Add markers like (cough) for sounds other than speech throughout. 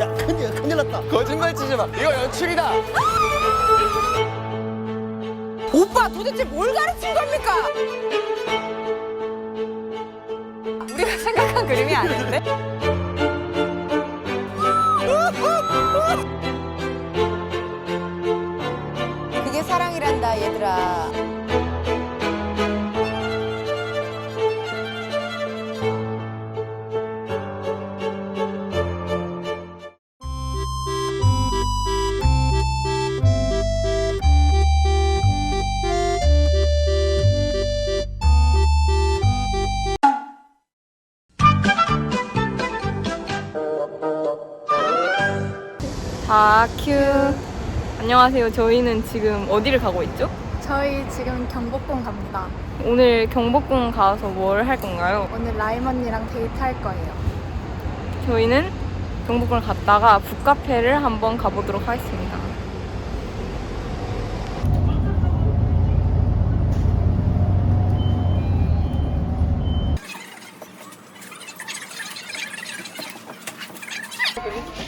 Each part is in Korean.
야 큰일 큰일 났다. 거짓말 치지 마. 이거 연출이다. 오빠 도대체 뭘 가르친 겁니까? 우리가 생각한 그림이 아닌데? 그게 사랑이란다 얘들아 다큐 안녕하세요. 저희는 지금 어디를 가고 있죠? 저희 지금 경복궁 갑니다. 오늘 경복궁 가서 뭘 할 건가요? 오늘 라임 언니랑 데이트할 거예요. 저희는 경복궁을 갔다가 북카페를 한번 가보도록 하겠습니다.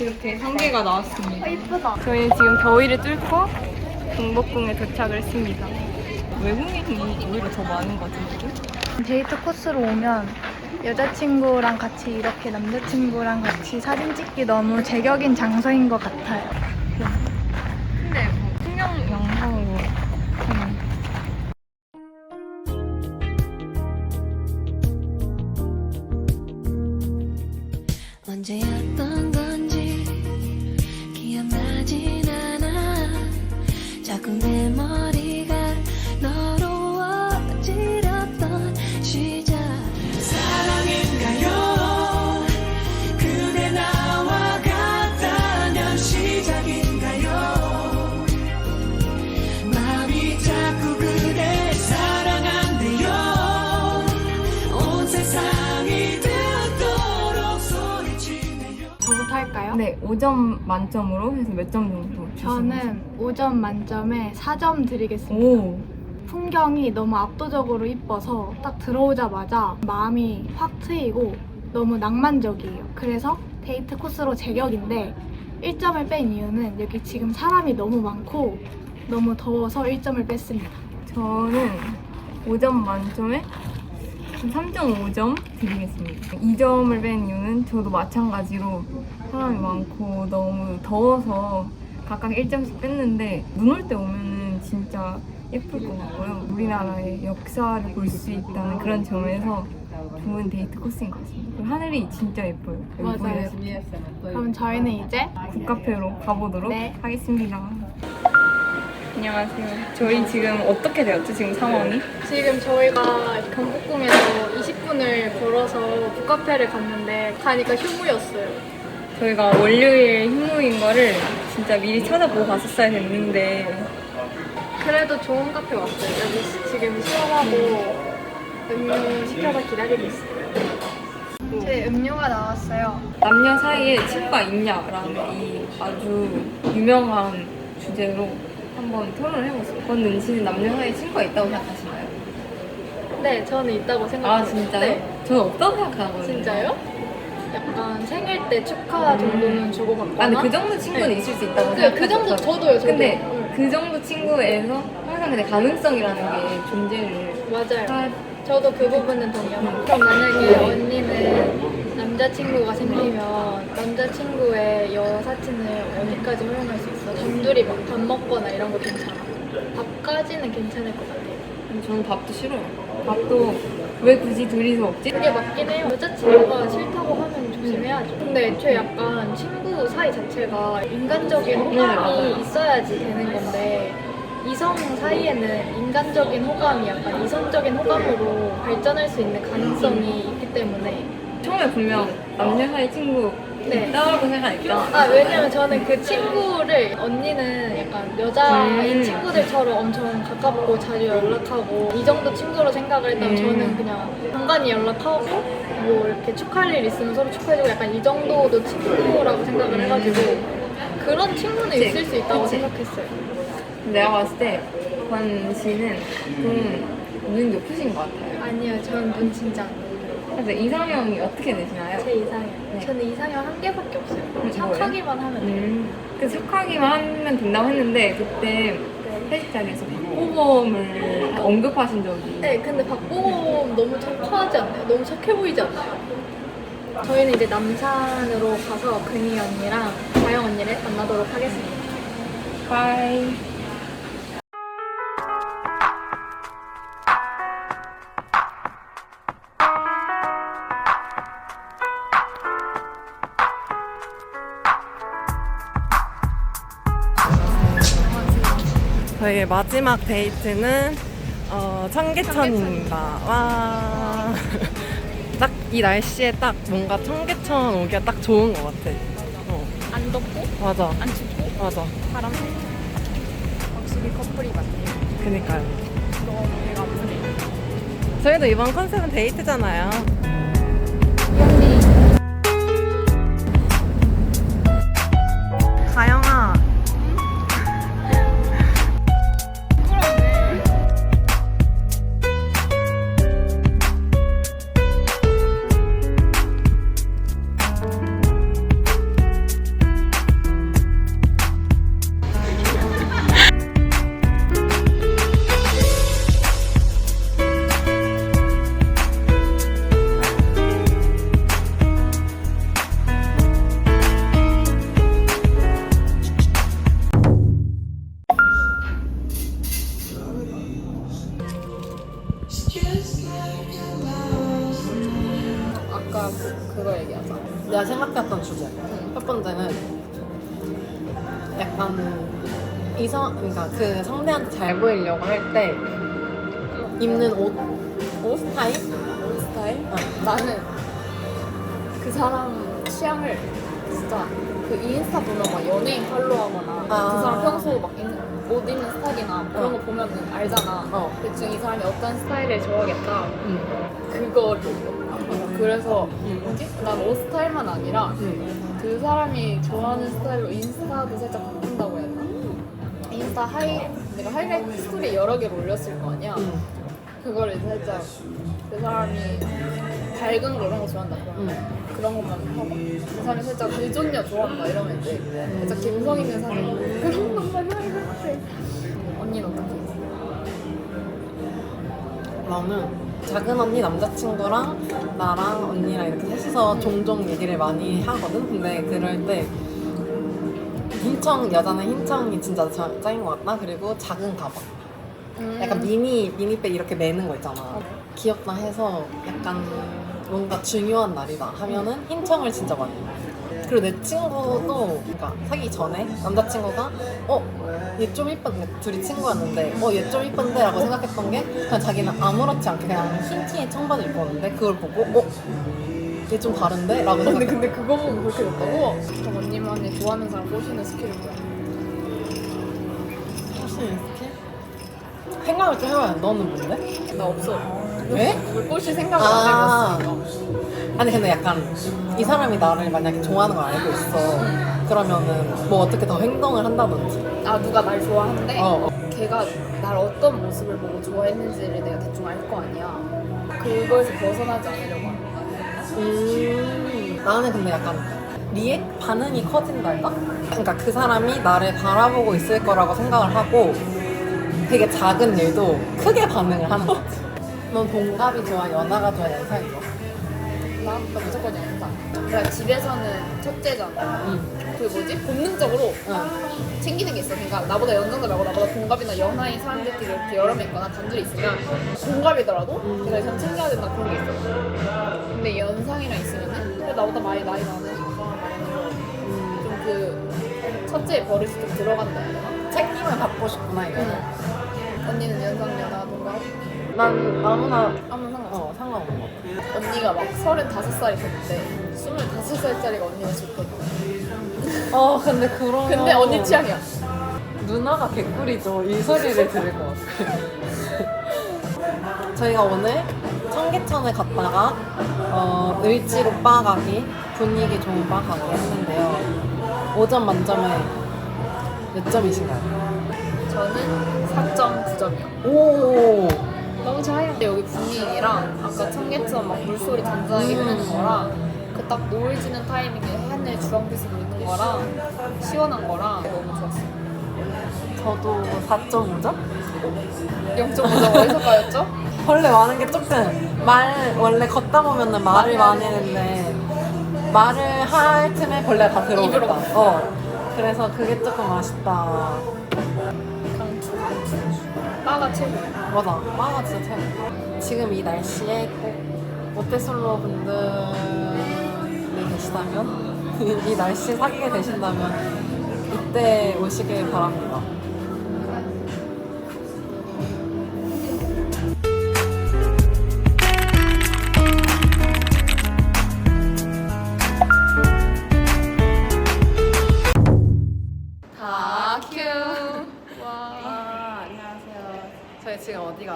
이렇게 한 개가 나왔습니다. 이쁘다. 저희는 지금 더위를 뚫고 경복궁에 도착을 했습니다. 외국인이 오히려 더 많은 것 같은 느낌? 데이트 코스로 오면 여자친구랑 같이 이렇게 남자친구랑 같이 사진 찍기 너무 제격인 장소인 것 같아요. 5점 만점으로 해서 몇 점 정도 주시나요? 저는 5점 만점에 4점 드리겠습니다. 오, 풍경이 너무 압도적으로 이뻐서 딱 들어오자마자 마음이 확 트이고 너무 낭만적이에요. 그래서 데이트 코스로 제격인데 1점을 뺀 이유는 여기 지금 사람이 너무 많고 너무 더워서 1점을 뺐습니다. 저는 5점 만점에 3.5점 드리겠습니다. 2점을 뺀 이유는 저도 마찬가지로 사람이 많고 너무 더워서 각각 1점씩 뺐는데 눈 올 때 오면은 진짜 예쁠 것 같고요. 우리나라의 역사를 볼 수 있다는 그런 점에서 좋은 데이트 코스인 것 같습니다. 하늘이 진짜 예뻐요. 맞아요. 그럼 저희는 이제 북카페로 가보도록 네. 하겠습니다. 안녕하세요. 저희 지금 어떻게 되었죠? 지금 상황이? 지금 저희가 경복궁에서 20분을 걸어서 북카페를 갔는데 가니까 휴무였어요. 저희가 월요일 휴무인 거를 진짜 미리 찾아보고 갔었어야 됐는데 그래도 좋은 카페 왔어요. 여기 시- 지금 수업하고 음료 시켜서 기다리고 있어요. 제 음료가 나왔어요. 남녀 사이에 친구가 있냐라는 이 아주 유명한 주제로 한번 토론을. 권은 씨는 남녀 사이에 친구가 있다고 생각하시나요? 네, 저는 있다고 아 생각해요. 진짜요? 네. 저는 없다고 생각하거든요. 진짜요? 약간 생일 때 축하 정도는 주고받거나 아 근데 그 정도 친구는 네. 있을 수 있다고 그, 생각해요. 그 정도 저도요, 저도. 근데 응. 그 정도 친구에서 항상 근데 가능성이라는 게 존재를 맞아요. 하 저도 그 부분은 동의합니다. 그럼 만약에 언니는 남자친구가 생기면 남자친구의 여사친을 어디까지 활용할 수 단둘이 막 밥 먹거나 이런 거 괜찮아? 밥까지는 괜찮을 것 같아요. 저는 밥도 싫어요. 밥도 왜 굳이 둘이서 먹지? 그게 맞긴 해요. 여자친구가 싫다고 하면 조심해야죠. 근데 애초에 약간 친구 사이 자체가 인간적인 호감이 있어야지 되는 건데 이성 사이에는 인간적인 호감이 약간 이성적인 호감으로 발전할 수 있는 가능성이 있기 때문에 처음에 분명 남녀 사이 친구 네. 있다고 생각하니까 아 왜냐면 저는 그 친구를 언니는 약간 여자인 음. 친구들처럼 엄청 가깝고 자주 연락하고 이 정도 친구로 생각을 했다면 음. 저는 그냥 간간히 연락하고 뭐 이렇게 축하할 일 있으면 서로 축하해주고 약간 이 정도도 친구라고 생각을 해가지고 그런 친구는 그치. 있을 수 있다고 그치. 생각했어요. 내가 봤을 때권 씨는 좀 눈이 높으신 것 같아요. 아니요, 저는 눈 진짜 안 그래서 이상형이 어떻게 되시나요? 제 이상형. 네. 저는 이상형 한 개밖에 없어요. 음, 착하기만 하면 돼요. 음, 그 착하기만 하면 된다고 했는데 그때 네. 회식 자리에서 박보검을 언급하신 적이 네, 근데 박보검 너무 착하지 않나요? 너무 착해 보이지 않나요? 저희는 이제 남산으로 가서 근희 언니랑 다영 언니를 만나도록 하겠습니다. 바이. 저희의 마지막 데이트는 어, 청계천입니다. 와. (laughs) 딱 이 날씨에 딱 뭔가 청계천 오기가 딱 좋은 것 같아. 어, 안 덥고 맞아. 안 춥고 맞아. 바람 확실히 커플이 맞네요. 그니까요. 너무 배가 아프네요. 저희도 이번 컨셉은 데이트잖아요. 이성, 그러니까 그 상대한테 잘 보이려고 할 때 입는 옷, 옷 스타일? 스타일? 어. 나는 그 사람 취향을 진짜 그 인스타 보면 막 연예인 팔로우하거나 아. 그 사람 평소 막 입는, 옷 입는 스타일이나 그런 어. 거 보면은 알잖아. 어. 대충 이 사람이 어떤 스타일을 좋아하겠다. 응. 그거를 그래서 뭐지? 난 옷 스타일만 아니라 응. 그 사람이 좋아하는 스타일로 인스타도 살짝 바꾼다고 해야 되나? 인스타 하이 내가 하이라이트 스토리 여러 개를 올렸을 거 아니야. 응. 그거를 살짝 그 사람이 밝은 거 이런 거 좋아한다 그러면. 그런 것만 하고 그 사람이 살짝 글존녀 좋아한다 이러면 이제 살짝 감성 있는 사람 그런 것만 하는 것. 언니는 어떻게? 나는 작은 언니 남자친구랑 나랑 언니랑 이렇게 셋이서 종종 얘기를 많이 하거든. 근데 그럴 때 흰청 여자는 흰청이 진짜 자- 짱인 것 같다. 그리고 작은 가방. 약간 미니 미니백 이렇게 매는 거 있잖아. 귀엽다 해서 약간 뭔가 중요한 날이다 하면은 흰청을 진짜 많이. 해. 그리고 내 친구도 그러니까 사기 전에 남자친구가 어 얘 좀 이쁜데 둘이 친구였는데 어 얘 좀 이쁜데라고 생각했던 게 그냥 자기는 아무렇지 않게 그냥 흰 티에 청바지 입고 왔는데 그걸 보고 어 얘좀 다른데? 라고 근데 생각했 근데 그거 보고 그렇게 됐다고? 그럼 언니만이 좋아하는 사람 꼬시는 스킬이 뭐야? 훨씬 이렇게 생각을 좀 해봐요. 너는 뭔데? 나 없어. 왜? 누굴 꼬실 생각을 아. 안 해봤으니까. 아니 근데 약간 이 사람이 나를 만약에 좋아하는 걸 알고 있어 그러면은 뭐 어떻게 더 행동을 한다든지 아 누가 날 좋아하는데 어, 어. 걔가 날 어떤 모습을 보고 좋아했는지를 내가 대충 알 거 아니야. 그거에서 벗어나지 않으려고 하는 거야. 음, 나는 근데 약간 리액 반응이 커진달까? 그러니까 그 사람이 나를 바라보고 있을 거라고 생각을 하고 되게 작은 일도 크게 반응을 하는 거 같아. 넌 동갑이 좋아, 연하가 좋아, 연상이 좋아? 나? 나 무조건 영상. 내가 집에서는 첫째잖아. 응. 그 뭐지? 본능적으로 응. 챙기는 게 있어. 그러니까 나보다 연상도 말고 나보다 동갑이나 연하인 사람들끼리 이렇게 여러 명 있거나 단둘이 있으면 동갑이더라도 내가 이상 챙겨야 된다 그런 게 있어. 근데 연상이랑 있으면은 근데 나보다 많이 나이 나는 좀그 첫째 버릇이 좀 들어간다 해야 되나? 책임을 받고 싶구나, 이거. 언니는 연상 연하 동갑? 난 아무나, 아무 상관없어. 어, 상관없는 것 같아. 언니가 막 35살이 됐는데 25살짜리가 언니가 좋거든. 어, 근데 그런. 근데 언니 취향이야. 누나가 개꿀이죠. 이 소리를 들을 것 같아요. 저희가 오늘 청계천에 갔다가 어, 을지로 바 가기, 분위기 좋은 바 가기 했는데요. 5점 만점에 몇 점이신가요? 저는 4.9점이요. 오, 너무 좋아요. 여기 분위기랑 아까 청계천 막 물소리 잔잔하게 흐르는 거랑 그 딱 노을 지는 타이밍에 하늘 주황빛을 보이는 거랑 시원한 거랑 너무 좋았어요. 저도 4.5점? 0.5점 어디서 까였죠? 벌레 많은 게 조금 말 원래 걷다 보면은 말을 많이 했는데 말을 할 틈에 벌레가 다 들어오겠다. 입으로. 어. 그래서 그게 조금 아쉽다. 빠가 최고. 맞아. 빠가 진짜 최고. 지금 이 날씨에 꼭 모태솔로 분들이 계시다면 (laughs) 이 날씨 사귀게 되신다면 이때 오시길 바랍니다.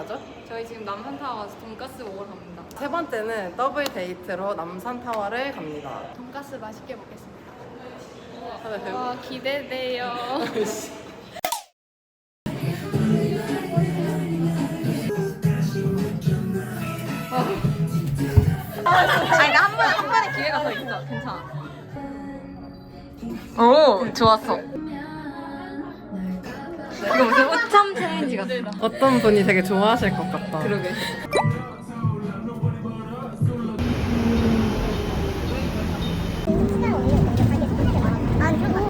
가죠? 저희 지금 남산타워 가서 돈가스 먹으러 갑니다. 세 번째는 더블 데이트로 남산타워를 갑니다. 돈가스 맛있게 먹겠습니다. 다들 배고 와 기대돼요. 아니 한 번, 한 번의 기회가 더 있어. 괜찮아. 오, 좋았어. 이거 무슨 우참 챌린지 같아. 어떤 분이 되게 좋아하실 것 같다. 그러게.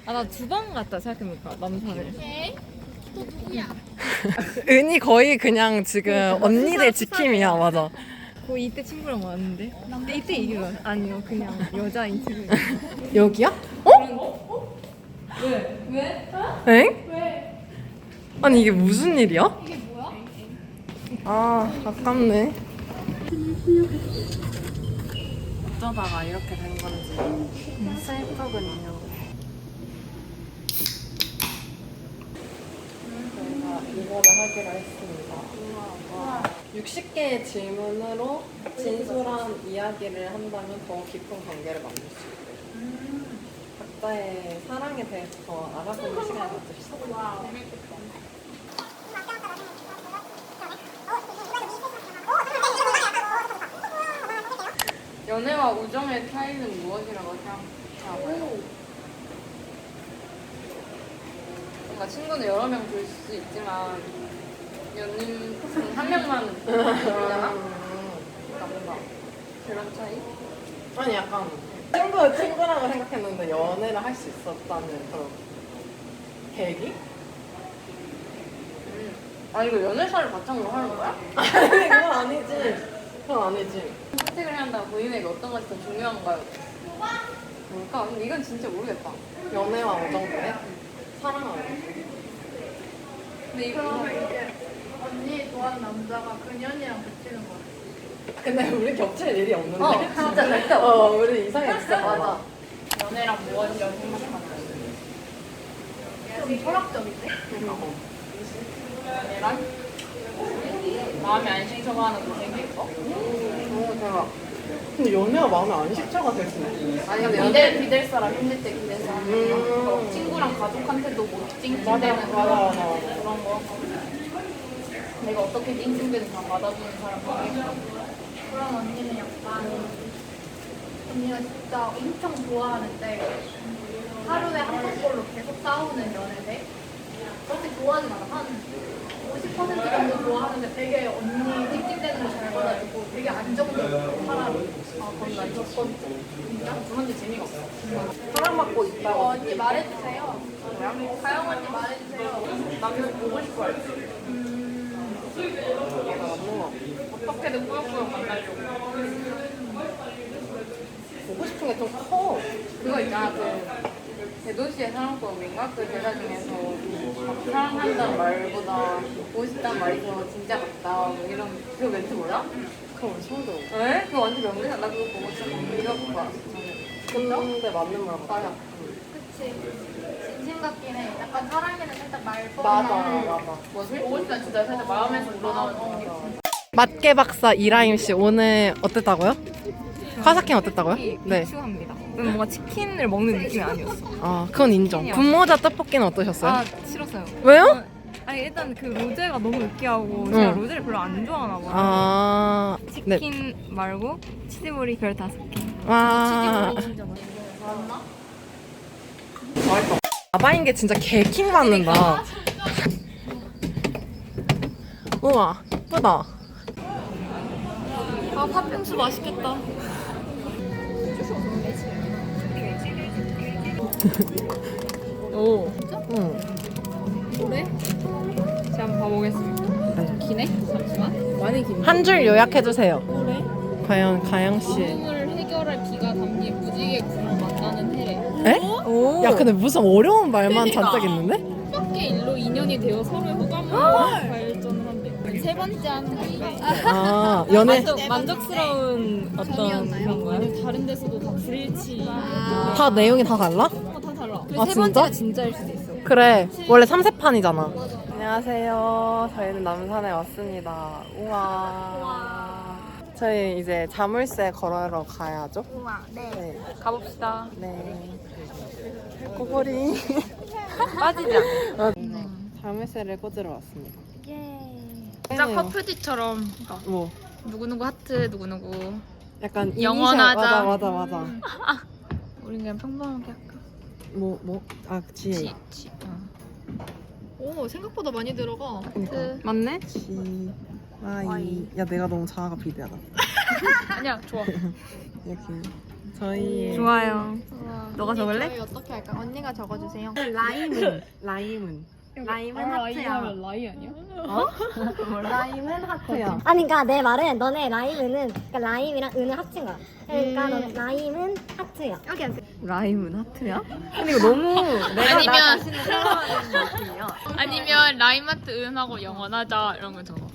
아, 나 두 번 갔다 생각해보니까, 남산을. (laughs) 은이 거의 그냥 지금 언니들 (laughs) 지킴이야, 맞아. 거 이때 친구랑 왔는데? 근데 이때 이게 아니요, 그냥 여자인 친구. (laughs) 여기야? 어? 왜? 왜? 엥? 아니 이게 무슨 일이야? 이게 뭐야? 아 아깝네. 어쩌다가 이렇게 된 건지 슬프군요. 저희가 이거를 하기로 했습니다. 60개의 질문으로 진솔한 이야기를 한다면 더 깊은 관계를 만들 수 있대요. 각자의 사랑에 대해서 더 알아보는 시간을 가질 수 있어요. 연애와 우정의 차이는 무엇이라고 생각하세요? 뭔가 친구는 여러 명줄수 있지만 연인 한 명만 주잖아? 그러니까 뭔가 그런 차이? 아니 약간 친구 친구라고 생각했는데 연애를 할 수 있었다는 그런 계기? 아 이거 연애사를 바탕으로 하는 거야? 아니 그건 아니지. 그건 아니지. 선택을 해야 한다면 본인에게 어떤 것이 더 중요한가요? 뭘까? 근데 이건 진짜 모르겠다. 연애와 우정 중에 사랑하는. 근데 이거 언니 좋아하는 남자가 그년이랑 붙이는 거야. 근데 우리 겹칠 일이 없는데. 어, 진짜 절대 없어. (laughs) 어 우리 이상해 진짜 많아. 연애랑 무엇이라고 생각하나요? 좀 철학적인데? 연애랑 마음에 안 싱숭하는 거 생길 거? 오 대박. 근데 연애가 마음에 안수 있어. 아니 근데 기댈 기댈 사람 힘들 때 기댈 사람 음. 친구랑 가족한테도 못 찡찡대는 맞아, 맞아, 그런 맞아, 맞아. 그런 거 내가 어떻게 찡찡대는 다 받아주는 사람 그런 언니는 약간 언니가 진짜 엄청 좋아하는데 하루에 한 번꼴로 계속 싸우는 연애대 그렇게 좋아하진 않아 한 50% 정도 좋아하는데 되게 언니 찡찡대는 거 잘 받아주고 되게 안정적인 사람이 아 그럼 난첫 번째 진짜? 두 번째 재미가 없어 사랑받고 어, 있다고. 언니 말해주세요 가영 언니 말해주세요 남편 보고 싶어 할 때. 얘가 맞는 거 같아. 어떻게든 꾸역꾸역 만나려고 보고 싶은 게 좀 커. 그거 있잖아 그 대도시의 사랑법인가 그 대사 중에서 막 사랑한다는 말보다 보고 싶다는 말이 더 진짜 같다 뭐 이런 그 멘트 몰라? 그럼 처음 들어. 에? 그거 완전 명대사 나 그거 보고 진짜 감격 받았어 저는 근데 맞는 말 같아. 맞아 그치 진심 같긴 해 약간 사랑에는 살짝 말법 맞아 맞아. 뭐지? 보고 싶다 진짜 살짝 마음에서 우러나오는 느낌 맞게 박사 이라임 씨 오늘 어땠다고요? 화사킹 어땠다고요? 네. 추합니다 뭔가 치킨을 먹는 느낌이 아니었어 아 그건 인정. 분모자 떡볶이는 어떠셨어요? 아 싫었어요 왜요? 아니 일단 그 로제가 너무 느끼하고 제가 로제를 별로 안 좋아하나 봐요. 아, 네. 치킨 말고 치즈볼이 별 다섯 개. 와. 아바인 게 진짜 개킹 받는다. 우와, 예쁘다. 아 팥빙수 맛있겠다. 오. 응. 제가 한번 봐보겠습니다. 기네? 잠시만. 많이 긴. 한 줄 요약해 주세요. 과연 가영 씨. 꿈을 해결할 기가 담긴 무지개 꿈을 만나는 해래. 에? 오. 야, 근데 무슨 어려운 말만 그러니까. 잔뜩 있는데? 함께 일로 인연이 되어 서로의 호감으로 발전한대. 세 번째 하는 건데. 아, 연애. 만족스러운 어떤 그런 거야? 다른 데서도 다 불일치. 다 내용이 다 달라? 어, 다 달라. 아, 진짜? 진짜일 수도 있어. 그래 원래 삼세판이잖아 안녕하세요 저희는 남산에 왔습니다 우와 저희 이제 자물쇠 걸으러 가야죠 우와, 네. 네, 가봅시다. 네. 꼬부리 (laughs) 빠지지 않게. 어, 자물쇠를 꽂으러 왔습니다 예. 진짜 네. 커플티처럼 뭐 누구누구 하트 누구누구. 약간 이니셜- 영원하자. 맞아 맞아 맞아 우린 그냥 평범하게 할까? 뭐 뭐 아 지혜 치, 치. 어. 오 생각보다 많이 들어가. 하트. 맞네? 지 와이 야 내가 너무 자아가 비대하다 (laughs) 아니야 좋아. (laughs) 이렇게 저희의 좋아요. 너가 적을래? 어떻게 할까? 언니가 적어주세요. (laughs) 라임은 라임은 라임은 라이 하면 라이 아니야? (laughs) 라임은 하트야 아니 그러니까 내 말은 너네 라임은 그러니까 라임이랑 은을 합친 거야. 그러니까 너네 라임은 하트야. 여기 앉으세요. 라임은 하트야? 근데 이거 너무 내가 아니면- 나 자신을 사랑하는 느낌이야. 아니면 라임하트 은하고 영원하자 이런 거 적어.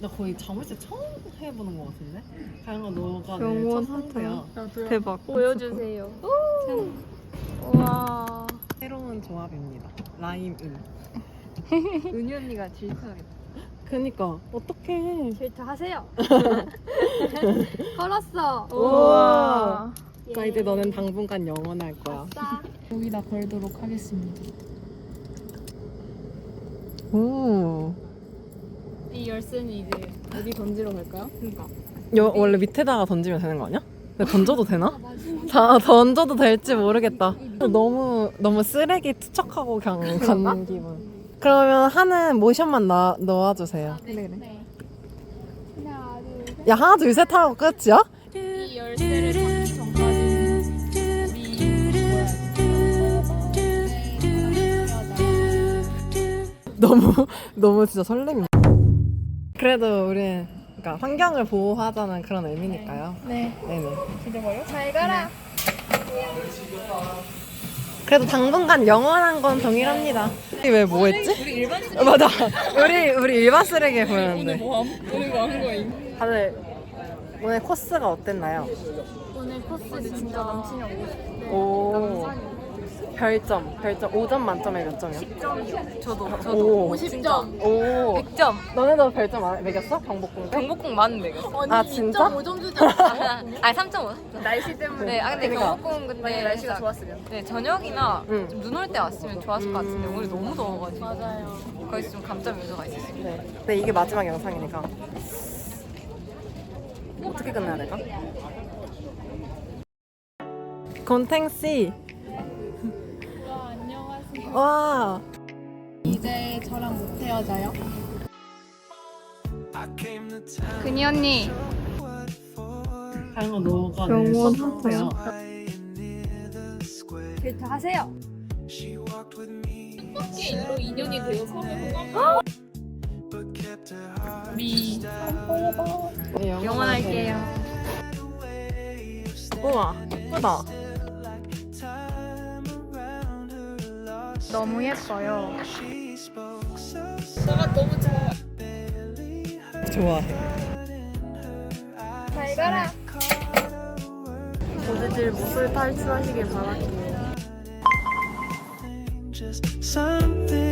나 거의 자물쇠 처음 해보는 것 같은데? 다영아 너가 영원 내첫 하트야. 상태야 대박. 보여주세요. 우와. 새로운 조합입니다 라임 은 (laughs) 은유 언니가 질투하겠다. 그니까 어떡해 질투하세요. (laughs) 걸었어. 우와 그러니까 이제 너는 당분간 영원할 거야 여기다 걸도록 하겠습니다. 오 이 열쇠는 이제 어디 던지러 갈까요? 그러니까. 여, 원래 밑에다가 던지면 되는 거 아니야? 던져도 되나? 다 던져도 될지 모르겠다. 너무 너무 쓰레기 투척하고 그냥 가는 기분. 그러면 하는 모션만 나, 넣어주세요. 그래 그래. 하나, 둘, 셋. 야 하나 둘 셋 하고 끝이야? 이 열쇠를 받기 전까지 우리 너무 너무 진짜 설렘. 그래도 우리 그러니까 환경을 보호하자는 그런 의미니까요. 네. 네네. 잘 가라. 그래도 당분간 영원한 건 동일합니다. 우리 왜 뭐했지? 우리 일반 쓰레기. 맞아. 우리 우리 일반 쓰레기 보였는데. 오늘 뭐한 거임? 다들 오늘 코스가 어땠나요? 오늘 코스 진짜 남친이 오고 싶은데. 오. 별점, 별점 5점 만점에 몇 점이야? 저도 저도. 오, 50점. 오. 100점. 너네도 별점 안- 매겼어? 경복궁 때? 경복궁 많은 매겼어. 아 진짜? 5점 주지 않았어. 아니 3.5. 날씨 때문에. 네, 아 근데 그러니까. 경복궁 근데 만약 날씨가 진짜- 좋았으면. 네 저녁이나 응. 좀 눈 올 때 왔으면 좋았을 것 같은데 음. 오늘 너무 더워가지고 맞아요. 거기서 좀 감점 요소가 있었어요. 네. 근데 이게 마지막 영상이니까 어떻게 끝내야 될까? 권탱 씨. 와. 이제 저랑 못 헤어져요? 근이 언니. 너가 영원 내 서포터야. 질투하세요. 함께 일로 인연이 되어 서로의 호감으로 미. 영원할게요. 우와, 예쁘다. 너무 예뻐요. 좋아해. 잘 가라. 고지질 무술 탈출하시길 바랄게요. Just something